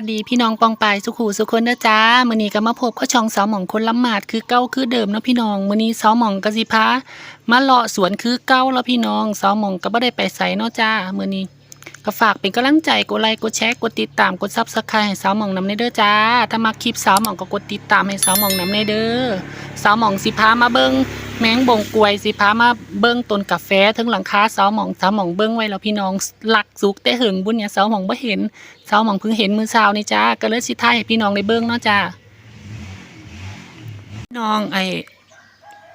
วัสดีพี่น้องปองปายสุขูสุคนเด้อจ้ามื้อนี้ก็มาพบกับช่องสาวหม่องคนละหมาดคือเก้าคือเดิมเนาะพี่น้องมื้อนี้สาวหม่องก็สิพามาเลาะสวนคือเก้าแล้วพี่น้องสาวหม่องก็บ่ได้ไปไสเนาะจ้ามื้อนี้ ก็ฝากเป็นกำลังใจกดไลค์กดแชร์กดติดตามกด Subscribe ให้สาวหม่องน้ำในเด้อจ้า ถ้ามาคลิปสาวหม่องก็กดติดตามให้สาวหม่องน้ำในเด้อสาวหม่องสิพามาเบิ่งแมงบงกวยสิพามาเบิ่งต้นกาแฟถึงหลังคาสาวหม่องสาวหม่องเบิ่งไว้แล้วพี่น้องหลักสุกแต่หึงบุญเนี่ยสาวหม่องบ่เห็นเช้าหมองเพิ่งเห็นมือเช้านี่จ้าก็เลยสิถ่ายให้พี่น้องได้เบิ่งเนาะจ้าพี่น้องไอ้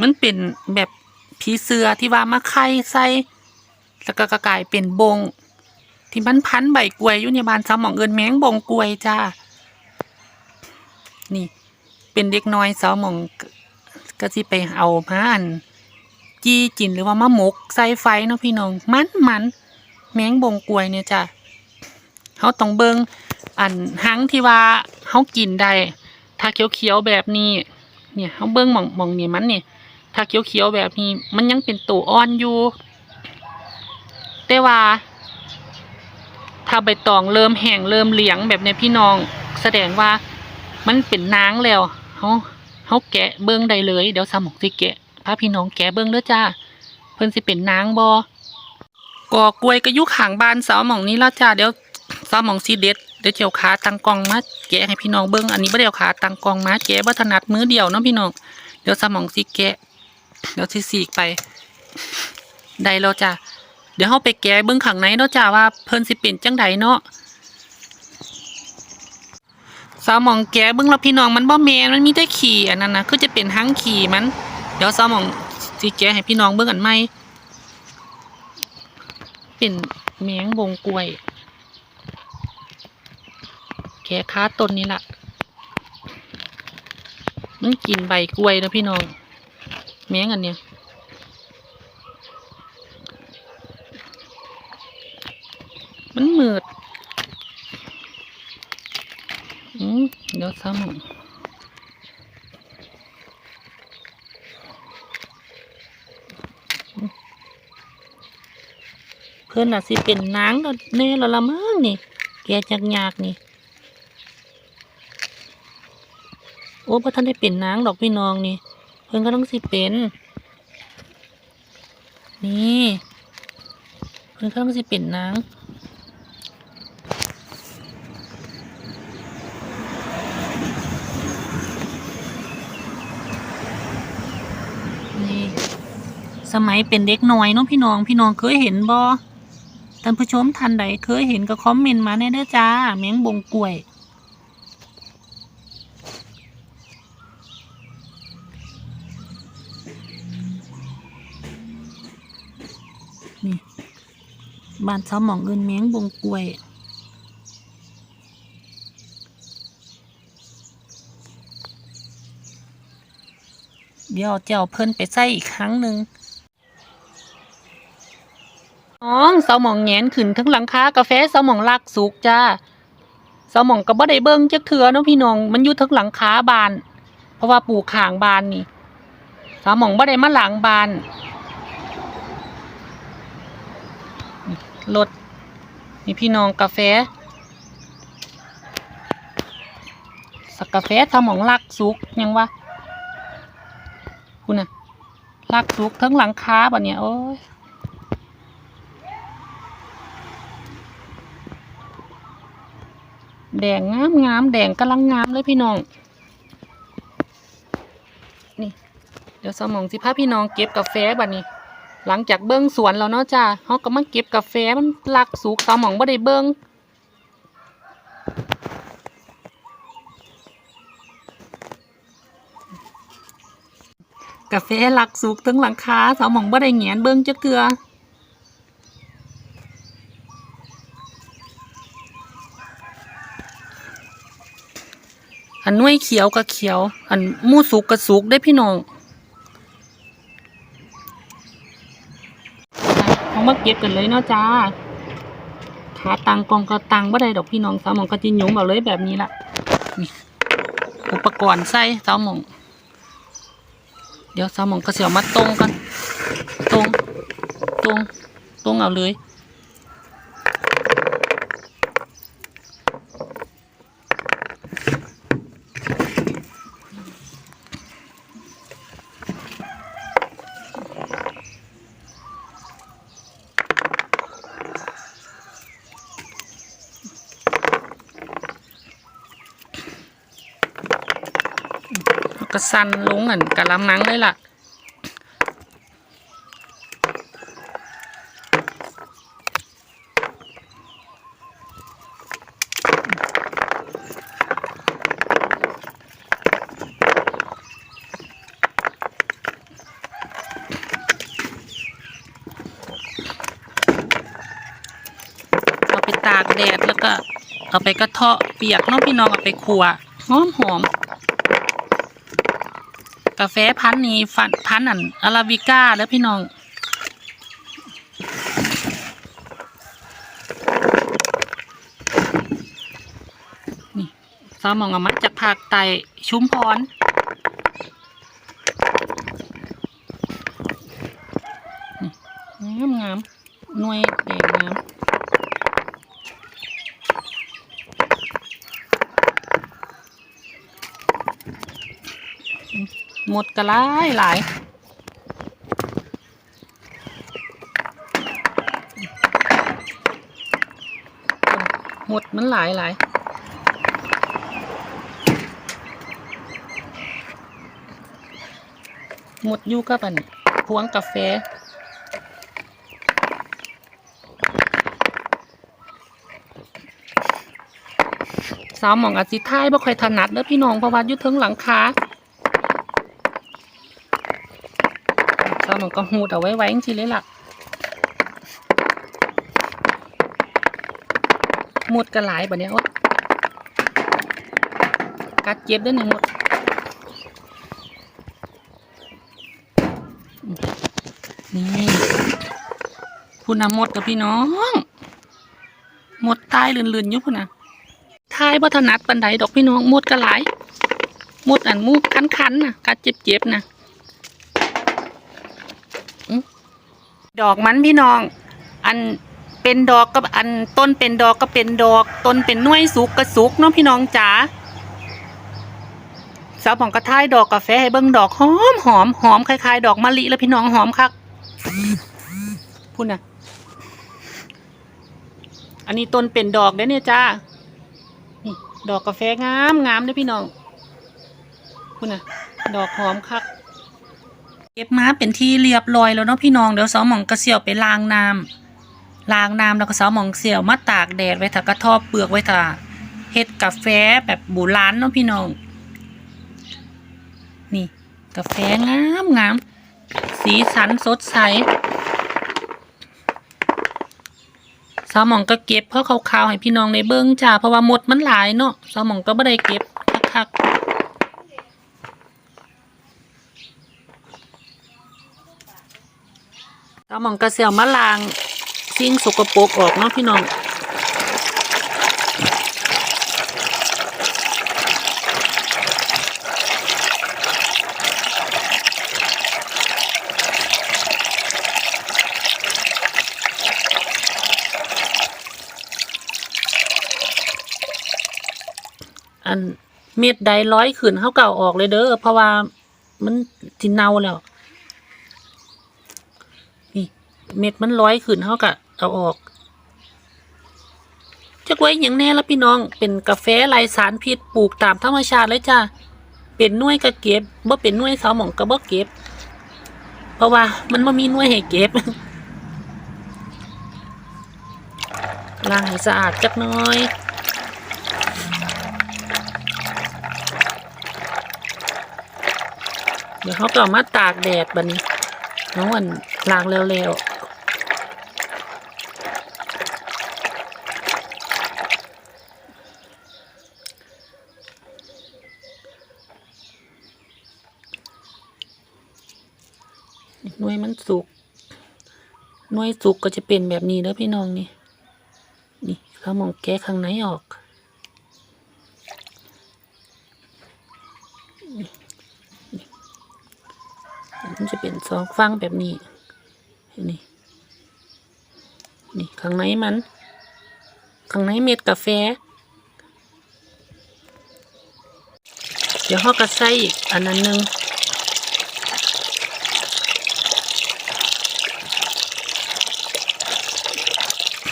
มันเป็นแบบผีเสือที่ว่ามาไข่ใส่แล้วก็กลายเป็นบง ที่มันพันใบกล้วยอยู่ในบ้านเช้าหมองเอินแมงบงกล้วยจ้า นี่ เป็นเด็กน้อยเช้าหมองก็สิไปเอามาอันจี้จินหรือว่ามะมกใส่ไฟเนาะพี่น้องมันมันแมงบงกล้วยเนี่ยจ้าเขาต้องเบิงอันหังที่ว่าเขากินได้ถ้าเขียวๆแบบนี้ เนี่ยเขาเบิงหมองหมองนี่มันเนี่ยถ้าเขียวๆแบบนี้ มันยังเป็นตัวอ่อนอยู่แต่ว่า ถ้าใบตองเริ่มแห้งเริ่มเหลียงแบบนี้พี่น้อง แสดงว่ามันเป็นนางแล้วเขาเขาแกะเบิ้งได้เลย เดี๋ยวสมหมกสิแกะพาพี่น้องแกะเบิ้งเด้อจ้า เพิ่นสิเป็นนางบกอกล้วยก็ยุขางบานสาวหมองนี้แล้วจ้าเดี๋ยวซอมหมองซีเด็ดเดี๋ยวเจียวขาตังกองมาแกะให้พี่น้องเบิ้งอันนี้บ่ได้เอาขาตังกองมาแกะบ่ถนัดมือเดียวเนาะพี่น้องเดี๋ยวซอมองซีแกะเดี๋ยวสิสีกไปได้แล้วจ้ะ เดี๋ยวเฮาไปแกะเบิ้องข้างในเนาะจ้าว่าเพิ่นสิเป็นจังใดเนาะซอมหมองแกะเบิ้องแล้วพี่น้องมันบ่แมนมันมีแต่ขี่อันนั้นนะคือจะเป็นหางขี่มัน เดี๋ยวซอมหมองสิแกะให้พี่น้องเบิ้องอันใหม่เป็นแมงบงกล้วยแค่ค้าต้นนี้ละมันกินใบกล้วยนะพี่น้องแมงอันเนี้ย มันมืดอืมเดี๋ยวซ้ำเพื่อนน่ะสิเป็นนางแล้วแน่ล้วละมั้งนี่ แกจักยากนี่ โอ้พระท่านได้เป็นนางดอกพี่น้องนี่ เพิ่อนก็ต้องสิเป็น นี่ เพิ่อนก็ต้องสิเป็นนาง นี่ สมัยเป็นเด็กน้อยเนาะพี่น้องพี่น้องเคยเห็นบ่ท่านผู้ชมท่านใดเคยเห็นก็คอมเมนต์มาแน่เด้อจ้าแมงบงกล้วย นี่บ้านเสาหมองเอินแมงบงกล้วยเดี๋ยวเจ้าเพิ่นไปใส่อีกครั้งหนึ่งน้ องเสาหมองแงนขึ้นทั้งหลังคากาแฟเสาหมองลากสุกจ้าเสาหมองก็บ่ได้เบิ่งจักเถือเนาะพี่น้องมันอยู่ทั้งหลังคาบาน เพราะว่าปลูกข้างบานนี่เสาหมองบ่ได้มาหลังบานรถนี่พี่น้องกาแฟสักกาแฟเสาหมองลักสุกยังวะคุณน่ะลักสุกทั้งหลังคาบ่เนี่ยโอ้ย แดงงามงามแดงกำลังงามเลยพี่น้อง นี่ เดี๋ยวสมองสิพาพี่น้องเก็บกาแฟบัดนี้ หลังจากเบิ้งสวนแล้วเนาะจ้าเขาก็มาเก็บกาแฟมันลักสุกสมองบ่ได้เบิ้งกาแฟหลักสุกถึงหลังคาสาวหมองบ่ได้แหงนเบิ้งจักเทือ น่วยเขียวก็เขียว อันมูสุกก็สุกได้พี่น้องเขามาเก็บกันเลยเนาะจ้าขาตังกองก็ตังบ่ได้ดอกพี่น้องสาวหมองก็จินยุงเอาเลยแบบนี้ละอุปกรณ์ใส่สาวหมอง เดี๋ยวสาวหมองก็เสียวมาตรงกัน ตรง ตรง ตรงเอาเลย ก็สั่นลงอันกะละมังเลยล่ะเอาไปตากแดดแล้วก็เอาไปกระเทาะเปียกเน้องพี่น้องเอาไปขัวหอมหอม กาแฟพันนี้ฟันพันอันอาราบิก้าแล้วพี่น้อง นี่สามองอามาจากภาคใต้ชุมพรงามงามหน่วยแดงงาม หมดกระไรหลายหมดมันหลายหลายหมดยู่กับอันพวงกาแฟสาวหมองอาจสิท้ายบ่ค่อยถนัดเด้อพี่น้องเพราะว่าอยู่เทิงหลังคา สาหมองก็หูดเอาไว้ไว้จริงๆเลยล่ะหมดกระหลายแบบนี้อ๊ยกัดเจ็บด้วยนี่หมดนี่คุณน่ะหมดกับพี่น้อง หมดตายลื่นๆอยู่พุ่นน่ะทายบ่ถนัดปันไดดอกพี่น้องหมดกระหลายหมดอันมูกคันๆนะกัดเจ็บๆนะ ดอกมันพี่น้อง อันเป็นดอกกับอันต้นเป็นดอกก็เป็นดอกต้นเป็นน่วยสุกก็สุกเนาะพี่น้องจ๋าสาวผ่องกระท้ายดอกกาแฟให้เบิ่งดอกหอมหอมหอมคล้ายๆ ดอกมะลิแล้วพี่น้องหอมคักพูดนะอันนี้ต้นเป็นดอกเด้เนี่ยจ้านี่ดอกกาแฟงามงามเด้พี่น้องพูดนะดอกหอมคัก เก็บมาเป็นที่เรียบร้อยแล้วเนาะพี่น้องเดี๋ยวสาวหมองกระเสี่ยวไปล้างน้ำล้างน้ำแล้วก็สาวหมองเสี่ยวมาตากแดดไว้ถ้ากระทอบเปลือกไว้ถ้าเฮ็ดกาแฟแบบโบราณเนาะพี่น้อง นี่กาแฟงามงามสีสันสดใสสาวหมองก็เก็บเพื่อขาวๆให้พี่น้องในเบิ้งจ้าเพราะว่าหมดมันหลายเนาะสาวหมองก็ไม่ได้เก็บคักๆ เราหมองกระเสียวมาล้างสิ่งสกปรกออกเนาะพี่น้องอันเม็ดใดร้อยขืนเขาเก่าออกเลยเด้อเพราะว่ามันสิเน่าแล้ว นี่ เม็ดมันร้อยขึ้นเขากะเอาออกจักไว้อย่างแน่ละพี่น้อง เป็นกาแฟไรสารพิษปลูกตามธรรมชาติเลยจ้าเป็นน่วยก็เก็บบ่เป็นน่วยสาวหมองก็บ่เก็บ เพราะว่ามันบ่มีน่วยให้เก็บล้างให้สะอาดจักหน้อยเดี๋ยวเขาก็เอมาตากแดดบัดนี้น้องวันล้างเร็วๆ หน่วยมันสุกหน่วยสุกก็จะเป็นแบบนี้แล้วพี่น้องนี่ นี่เขามองแก้ข้างในออก มันจะเป็นสองฟังแบบนี้ นี่ นี่ข้างในมัน ข้างในเม็ดกาแฟ เดี๋ยวเขาก็ใส่อีกอันนั้นหนึง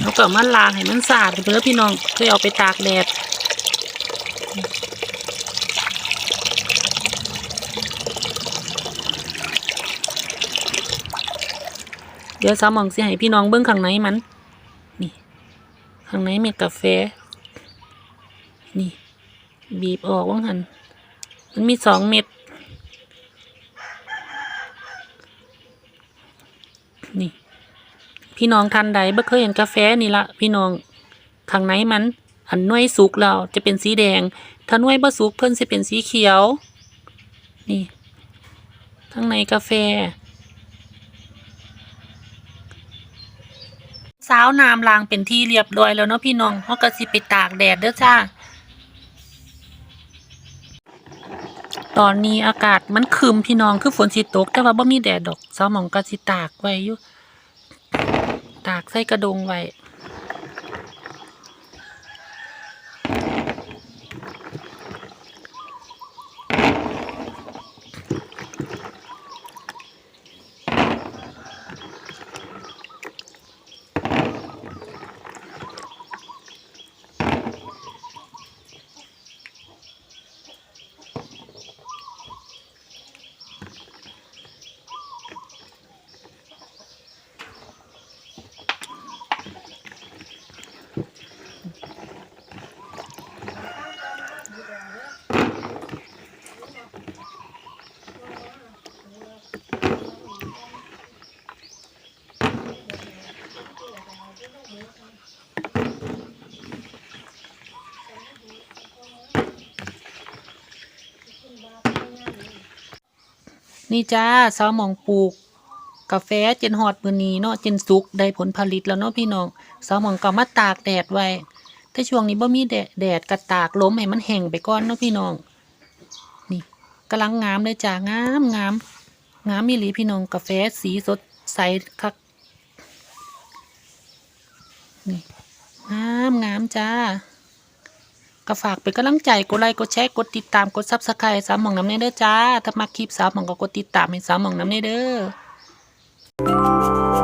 แล้วก็มันล้างให้มันสะอาดเด้อพี่น้องเคยเอาไปตากแดดเดี๋ยวสาวมองสิให้พี่น้องเบื้องข้างในมัน นี่ ข้างในเม็ดกาแฟ นี่ บีบออกว่างหัน มันมีสองเม็ด นี่ พี่น้องทันใดบ่เคยเห็นกาแฟนี่ละพี่น้องข้างในมันอันน่วยสุกแล้วจะเป็นสีแดง ถ้าน่วยบ่สุกเพิ่นสิเป็นสีเขียว นี่ข้างในกาแฟ สาวน้ำล้างเป็นที่เรียบร้อยแล้วเนาะพี่น้องเฮาก็สิไปตากแดดเด้อจ้า ตอนนี้อากาศมันครึมพี่น้องคือฝนสิตก แต่ว่าบ่มีแดดดอกสาวหมองก็สิตากไว้อยู่ ตากใส่กระดงไว้ นี่จ้าสาวหมองปลูก กาแฟเจนฮอดมือนี้เนาะเจนสุกได้ผลผลิตแล้วเนาะพี่น้องสาวหมองก็มาตากแดดไว้แต่ช่วงนี้บ่มีแดดแดดก็ตากล้มให้มันแห้งไปก่อนเนาะพี่น้อง นี่กำลังงามเลยจ้างามงามงามอีหลีพี่น้องกาแฟสีสดใสคักนี่งามงามจ้า ก็ฝากเป็นกำลังใจกดไลค์กดแชร์กดติดตามกดซับสไครต์สามหม่องน้ำเนเด้อจ้า ถ้ามาคลิปสามหม่องก็กดติดตามให้สามหม่องน้ำเนเด้อ